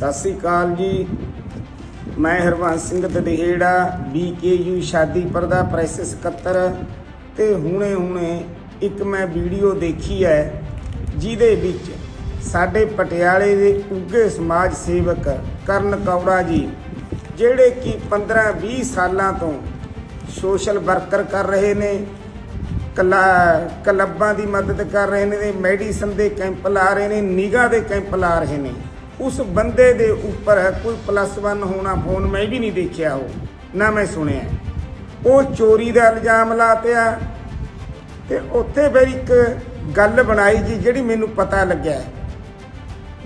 ਸਤਿ ਸ੍ਰੀ ਅਕਾਲ ਜੀ। ਮੈਂ ਹਰਵੰਸ ਸਿੰਘ ਦਦਹੇੜਾ, ਬੀਕੇਯੂ ਸ਼ਾਦੀ ਪਰਦਾ ਪ੍ਰੈਸ ਸਕੱਤਰ ਤੇ ਹੁਣੇ ਹੁਣੇ ਇੱਕ ਮੈਂ ਵੀਡੀਓ ਦੇਖੀ ਹੈ, ਜਿਹਦੇ ਵਿੱਚ ਸਾਡੇ ਪਟਿਆਲੇ ਦੇ ਉੱਗੇ ਸਮਾਜ ਸੇਵਕ ਕਰਨ ਕੌੜਾ ਜੀ, ਜਿਹੜੇ ਕਿ 15-20 ਸਾਲਾਂ ਤੋਂ ਸੋਸ਼ਲ ਵਰਕਰ ਕਰ ਰਹੇ ਨੇ, ਕਲਾ, ਕਲੱਬਾਂ ਦੀ ਮਦਦ ਕਰ ਰਹੇ ਨੇ, ਮੈਡੀਸਨ ਦੇ ਕੈਂਪ ਲਾ ਰਹੇ ਨੇ, ਨਿਗਾਹ ਦੇ ਕੈਂਪ ਲਾ ਰਹੇ ਨੇ। ਉਸ ਬੰਦੇ ਦੇ ਉੱਪਰ ਕੋਈ ਪਲੱਸ 1 ਹੋਣਾ ਫੋਨ ਮੈਂ ਵੀ ਨਹੀਂ ਦੇਖਿਆ ਉਹ, ਨਾ ਮੈਂ ਸੁਣਿਆ। ਉਹ ਚੋਰੀ ਦਾ ਇਲਜ਼ਾਮ ਲਾਤਿਆ ਤੇ ਉੱਥੇ ਫਿਰ ਇੱਕ ਗੱਲ ਬਣਾਈ ਜੀ ਜਿਹੜੀ ਮੈਨੂੰ ਪਤਾ ਲੱਗਿਆ।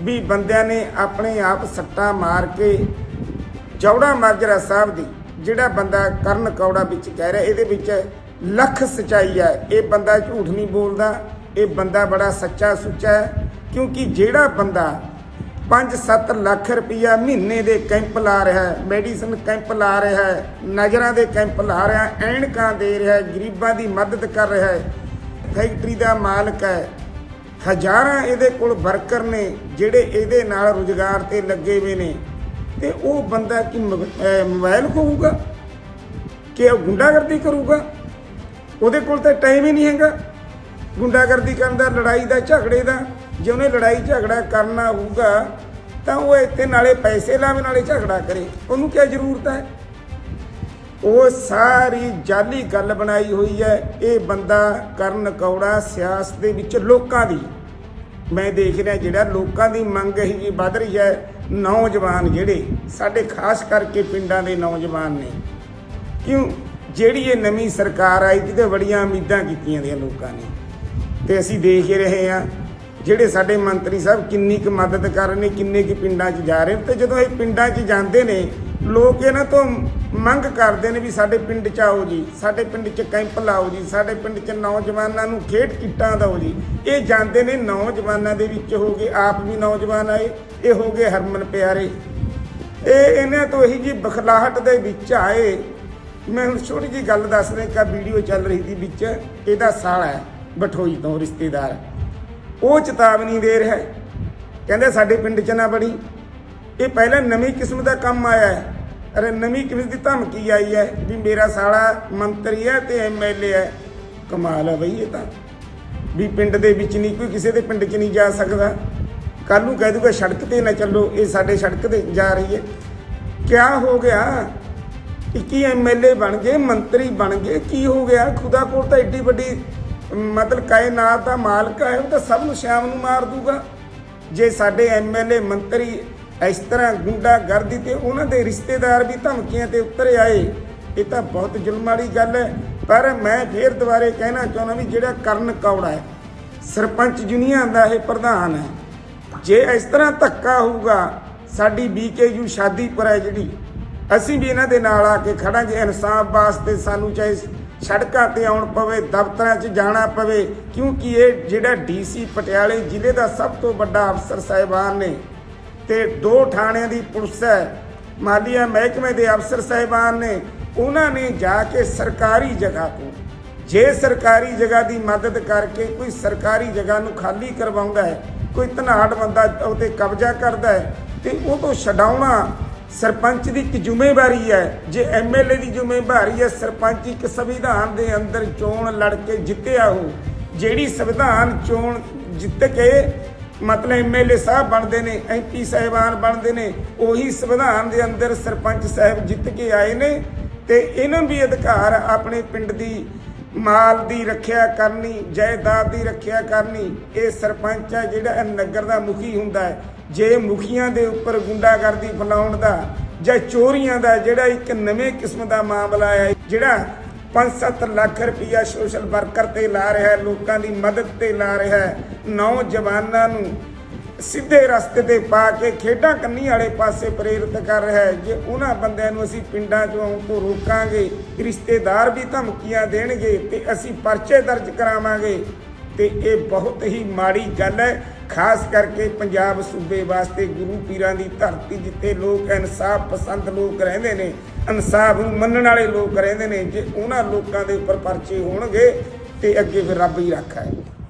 ਵੀ ਬੰਦਿਆਂ ਨੇ ਆਪਣੇ ਆਪ ਸੱਟਾ ਮਾਰ ਕੇ ਚੌੜਾ ਮਾਜਰਾ ਸਾਹਿਬ ਦੀ, ਜਿਹੜਾ ਬੰਦਾ ਕਰਨ ਕੌੜਾ ਵਿੱਚ ਕਹਿ ਰਿਹਾ, ਇਹਦੇ ਵਿੱਚ ਲੱਖ ਸਚਾਈ ਹੈ ਇਹ ਬੰਦਾ ਝੂਠ ਨਹੀਂ ਬੋਲਦਾ, ਇਹ ਬੰਦਾ ਬੜਾ ਸੱਚਾ ਸੁੱਚਾ ਹੈ, ਕਿਉਂਕਿ ਜਿਹੜਾ ਬੰਦਾ 5-7 ਲੱਖ ਰੁਪਈਆ ਮਹੀਨੇ ਦੇ ਕੈਂਪ ਲਾ ਰਿਹਾ ਹੈ। ਮੈਡੀਸਨ ਕੈਂਪ ਲਾ ਰਿਹਾ ਹੈ। ਨਜ਼ਰਾਂ ਦੇ ਕੈਂਪ ਲਾ ਰਿਹਾ ਹੈ। ਐਨਕਾਂ ਦੇ ਰਿਹਾ ਗਰੀਬਾਂ ਦੀ ਮਦਦ ਕਰ ਰਿਹਾ ਹੈ। ਫੈਕਟਰੀ ਦਾ ਮਾਲਕ ਹੈ। ਹਜ਼ਾਰਾਂ ਇਹਦੇ ਕੋਲ ਵਰਕਰ ਨੇ, ਜਿਹੜੇ ਇਹਦੇ ਨਾਲ ਰੁਜ਼ਗਾਰ ਤੇ ਲੱਗੇ ਹੋਏ ਨੇ। ਤੇ ਉਹ ਬੰਦਾ ਕੀ ਮੋਬ- ਅਹ ਮੋਬਾਈਲ ਖੋਊਗਾ? ਕਿ ਉਹ ਗੁੰਡਾਗਰਦੀ ਕਰੂਗਾ? ਉਹਦੇ ਕੋਲ ਤਾਂ ਟਾਈਮ ਹੀ ਨਹੀਂ ਹੈਗਾ। ਗੁੰਡਾਗਰਦੀ ਕਰਨ ਦਾ, ਲੜਾਈ ਦਾ, ਝਗੜੇ ਦਾ। ਜੇ ਉਹਨੇ ਲੜਾਈ ਝਗੜਾ ਕਰਨਾ ਹੋਊਗਾ, ਤਾਂ ਉਹ ਇੱਥੇ ਨਾਲੇ ਪੈਸੇ ਲਾਵੇ, ਨਾਲੇ ਝਗੜਾ ਕਰੇ। ਉਹਨੂੰ ਕੀ ਜ਼ਰੂਰਤ ਹੈ? ਉਹ ਸਾਰੀ ਜਾਲੀ ਗੱਲ ਬਣਾਈ ਹੋਈ ਹੈ। ਇਹ ਬੰਦਾ ਕਰਨ ਕੌੜਾ ਸਿਆਸਤ ਦੇ ਵਿੱਚ ਲੋਕਾਂ ਦੀ। ਮੈਂ ਦੇਖ ਰਿਹਾ ਜਿਹੜਾ ਲੋਕਾਂ ਦੀ ਮੰਗ ਇਹੀ ਜੀ ਵੱਧ ਰਹੀ ਹੈ, ਨੌਜਵਾਨ ਜਿਹੜੇ, ਸਾਡੇ ਖਾਸ ਕਰਕੇ ਪਿੰਡਾਂ ਦੇ ਨੌਜਵਾਨ ਨੇ। ਕਿਉਂ? ਜਿਹੜੀ ਇਹ ਨਵੀਂ ਸਰਕਾਰ ਆਈ, ਜਿਹਦੇ ਬੜੀਆਂ ਉਮੀਦਾਂ ਕੀਤੀਆਂ ਦੀਆਂ ਲੋਕਾਂ ਨੇ। ਤੇ ਅਸੀਂ ਦੇਖ ਰਹੇ ਹਾਂ ਜਿਹੜੇ ਸਾਡੇ ਮੰਤਰੀ ਸਾਹਿਬ ਕਿੰਨੀ ਕੁ ਮਦਦ ਕਰ ਰਹੇ ਨੇ, ਕਿੰਨੇ ਕੁ ਪਿੰਡਾਂ 'ਚ ਜਾ ਰਹੇ ਨੇ, ਤੇ ਜਦੋਂ ਇਹ ਪਿੰਡਾਂ 'ਚ ਜਾਂਦੇ ਨੇ, ਲੋਕ ਇਹਨਾਂ ਤੋਂ ਮੰਗ ਕਰਦੇ ਨੇ ਵੀ ਸਾਡੇ ਪਿੰਡ 'ਚ ਆਓ ਜੀ, ਸਾਡੇ ਪਿੰਡ 'ਚ ਕੈਂਪ ਲਾਓ ਜੀ, ਸਾਡੇ ਪਿੰਡ 'ਚ ਨੌਜਵਾਨਾਂ ਨੂੰ ਖੇਡ ਕਿੱਟਾਂ ਦਿਓ ਜੀ। ਇਹ ਜਾਂਦੇ ਨੇ ਨੌਜਵਾਨਾਂ ਦੇ ਵਿੱਚ ਹੋ ਗਏ, ਆਪ ਵੀ ਨੌਜਵਾਨ ਆਏ, ਇਹ ਹੋ ਗਏ ਹਰਮਨ ਪਿਆਰੇ। ਇਹ ਇਹਨਾਂ ਤੋਂ ਇਹੀ ਜੀ ਬਖਲਾਹਟ ਦੇ ਵਿੱਚ ਆਏ। ਮੈਂ ਹੁਣ ਛੋਟੀ ਜੀ ਗੱਲ ਦੱਸ ਰਿਹਾ ਕਿ ਵੀਡੀਓ ਚੱਲ ਰਹੀ ਸੀ ਵਿੱਚ, ਇਹਦਾ ਸਾਲਾ ਹੈ, ਬਠੋਈ ਤੋਂ ਰਿਸ਼ਤੇਦਾਰ। ਉਹ ਚੇਤਾਵਨੀ ਦੇ ਰਿਹਾ ਹੈ। ਕਹਿੰਦੇ ਸਾਡੇ ਪਿੰਡ 'ਚ ਨਾ ਬੜੀ ਇਹ ਪਹਿਲਾਂ ਨਵੀਂ ਕਿਸਮ ਦਾ ਕੰਮ ਆਇਆ ਹੈ। ਅਰੇ ਨਵੀਂ ਕਿਸਮ ਦੀ ਧਮਕੀ ਆਈ ਹੈ ਵੀ ਮੇਰਾ ਸਾਲਾ ਮੰਤਰੀ ਹੈ ਤੇ ਐਮਐਲਏ ਹੈ। ਕਮਾਲ ਹੈ ਬਈ ਇਹ ਤਾਂ। ਵੀ ਪਿੰਡ ਦੇ ਵਿੱਚ ਨਹੀਂ, ਕੋਈ ਕਿਸੇ ਦੇ ਪਿੰਡ 'ਚ ਨਹੀਂ ਜਾ ਸਕਦਾ। ਕੱਲ ਨੂੰ ਕਹਿ ਦੂਗਾ ਸੜਕ ਤੇ ਨਾ ਚੱਲੋ, ਇਹ ਸਾਡੇ ਸੜਕ ਤੇ ਜਾ ਰਹੀ ਹੈ। ਕਿਆ ਹੋ ਗਿਆ? 21 ਐਮਐਲਏ ਬਣ ਗਏ, ਮੰਤਰੀ ਬਣ ਗਏ, ਕੀ ਹੋ ਗਿਆ? ਖੁਦਾ ਕੋਲ ਤਾਂ ਏਡੀ ਵੱਡੀ ਮਤਲਬ ਕਾਇਨਾਤ ਦਾ ਮਾਲਕ ਹੈ, ਉਹ ਤਾਂ ਸਭ ਨੂੰ ਸ਼ਾਮ ਨੂੰ ਮਾਰ ਦੂਗਾ। ਜੇ ਸਾਡੇ ਐਮਐਲਏ ਮੰਤਰੀ ਇਸ ਤਰ੍ਹਾਂ ਗੁੰਡਾਗਰਦੀ ਤੇ ਉਹਨਾਂ ਦੇ ਰਿਸ਼ਤੇਦਾਰ ਵੀ ਧਮਕੀਆਂ ਤੇ ਉਤਰ ਆਏ, ਇਹ ਤਾਂ ਬਹੁਤ ਜ਼ੁਲਮ ਵਾਲੀ ਗੱਲ ਹੈ। ਪਰ ਮੈਂ ਫੇਰ ਦੁਬਾਰੇ ਕਹਿਣਾ ਚਾਹੁੰਦਾ ਵੀ ਜਿਹੜਾ ਕਰਨ ਕੌੜਾ ਹੈ, ਸਰਪੰਚ ਯੂਨੀਅਨ ਦਾ ਇਹ ਪ੍ਰਧਾਨ ਹੈ। ਜੇ ਇਸ ਤਰ੍ਹਾਂ ਧੱਕਾ ਹੋਊਗਾ, ਸਾਡੀ ਬੀਕੇਯੂ ਸ਼ਾਦੀਪੁਰ ਹੈ ਜਿਹੜੀ, ਅਸੀਂ ਵੀ ਇਹਨਾਂ ਦੇ ਨਾਲ ਆ ਕੇ ਖੜਾਂਗੇ, ਇਨਸਾਫ ਵਾਸਤੇ ਸਾਨੂੰ ਚਾਹੇ ਸੜਕਾਂ ਤੇ ਆਉਣ ਪਵੇ, ਦਫ਼ਤਰਾਂ 'ਚ ਜਾਣਾ ਪਵੇ, ਕਿਉਂਕਿ ਇਹ ਜਿਹੜਾ ਡੀਸੀ ਪਟਿਆਲੇ ਜ਼ਿਲ੍ਹੇ ਦਾ ਸਭ ਤੋਂ ਵੱਡਾ ਅਫਸਰ ਸਾਹਿਬਾਨ ਨੇ ਤੇ ਦੋ ਥਾਣਿਆਂ ਦੀ ਪੁਲਿਸ ਹੈ। ਮਾਲੀਆ ਮਹਿਕਮੇ ਦੇ ਅਫਸਰ ਸਾਹਿਬਾਨ ਨੇ, ਉਹਨਾਂ ਨੇ ਜਾ ਕੇ ਸਰਕਾਰੀ ਜਗ੍ਹਾ ਤੋਂ, ਜੇ ਸਰਕਾਰੀ ਜਗ੍ਹਾ ਦੀ ਮਦਦ ਕਰਕੇ ਕੋਈ ਸਰਕਾਰੀ ਜਗ੍ਹਾ ਨੂੰ ਖਾਲੀ ਕਰਵਾਉਂਦਾ ਹੈ, ਕੋਈ ਧਨਾੜ ਬੰਦਾ ਉਤੇ ਕਬਜ਼ਾ ਕਰਦਾ ਹੈ, ਤੇ ਉਹ ਤੋਂ ਛਡਾਉਣਾ ਸਰਪੰਚ ਦੀ ਇੱਕ ਜ਼ਿੰਮੇਵਾਰੀ ਹੈ। ਜੇ ਐਮਐਲਏ ਦੀ ਜ਼ਿੰਮੇਵਾਰੀ ਹੈ, ਸਰਪੰਚ ਇੱਕ ਸੰਵਿਧਾਨ ਦੇ ਅੰਦਰ ਚੋਣ ਲੜ ਕੇ ਜਿੱਤਿਆ ਹੋ ਜਿਹੜੀ ਸੰਵਿਧਾਨ ਚੋਣ ਜਿੱਤ ਕੇ ਮਤਲਬ ਐਮਐਲਏ ਸਾਹਿਬ ਬਣਦੇ ਨੇ ਐਮਪੀ ਸਾਹਿਬਾਨ ਬਣਦੇ ਨੇ, ਉਹੀ ਸੰਵਿਧਾਨ ਦੇ ਅੰਦਰ ਸਰਪੰਚ ਸਾਹਿਬ ਜਿੱਤ ਕੇ ਆਏ ਨੇ ਤੇ ਇਹਨਾਂ ਵੀ ਅਧਿਕਾਰ ਆਪਣੇ ਪਿੰਡ ਦੀ ਮਾਲ ਦੀ ਰੱਖਿਆ ਕਰਨੀ, ਜਾਇਦਾਦ ਦੀ ਰੱਖਿਆ ਕਰਨੀ, ਇਹ ਸਰਪੰਚ ਹੈ ਜਿਹੜਾ ਨਗਰ ਦਾ ਮੁਖੀ ਹੁੰਦਾ ਹੈ। ਜੇ ਮੁਖੀਆਂ ਦੇ ਉੱਪਰ ਗੁੰਡਾਗਰਦੀ ਫੈਲਾਉਣ ਦਾ ਜਾਂ ਚੋਰੀਆਂ ਦਾ ਜਿਹੜਾ ਇੱਕ ਨਵੇਂ ਕਿਸਮ ਦਾ ਮਾਮਲਾ ਹੈ, ਜਿਹੜਾ 5-7 ਲੱਖ ਰੁਪਈਆ ਸੋਸ਼ਲ ਵਰਕਰ ਤੇ ਲਾ ਰਿਹਾ ਹੈ, ਲੋਕਾਂ ਦੀ ਮਦਦ ਤੇ ਲਾ ਰਿਹਾ ਹੈ, ਨੌਜਵਾਨਾਂ ਨੂੰ ਸਿੱਧੇ ਰਸਤੇ ਤੇ ਪਾ ਕੇ ਖੇਡਾਂ ਕੰਨੀ ਵਾਲੇ ਪਾਸੇ ਪ੍ਰੇਰਿਤ ਕਰ ਰਿਹਾ ਹੈ। ਜੇ ਉਹਨਾਂ ਬੰਦਿਆਂ ਨੂੰ ਅਸੀਂ ਪਿੰਡਾਂ 'ਚੋਂ ਆਉਣ ਤੋਂ ਰੋਕਾਂਗੇ, ਰਿਸ਼ਤੇਦਾਰ ਵੀ ਧਮਕੀਆਂ ਦੇਣਗੇ ਤੇ ਅਸੀਂ ਪਰਚੇ ਦਰਜ ਕਰਾਵਾਂਗੇ, ਤੇ ਇਹ ਬਹੁਤ ਹੀ ਮਾੜੀ ਗੱਲ ਹੈ। ਖਾਸ ਕਰਕੇ ਪੰਜਾਬ ਸੂਬੇ ਵਾਸਤੇ ਗੁਰੂ ਪੀਰਾਂ ਦੀ ਧਰਤੀ ਜਿੱਥੇ ਲੋਕ ਇਨਸਾਫ ਪਸੰਦ ਲੋਕ ਰਹਿੰਦੇ ਨੇ, ਇਨਸਾਫ ਨੂੰ ਮੰਨਣ ਵਾਲੇ ਲੋਕ ਰਹਿੰਦੇ ਨੇ, ਜੇ ਉਹਨਾਂ ਲੋਕਾਂ ਦੇ ਉੱਪਰ ਪਰਚੇ ਹੋਣਗੇ ਤੇ ਅੱਗੇ ਫਿਰ ਰੱਬ ਹੀ ਰੱਖਾ ਹੈ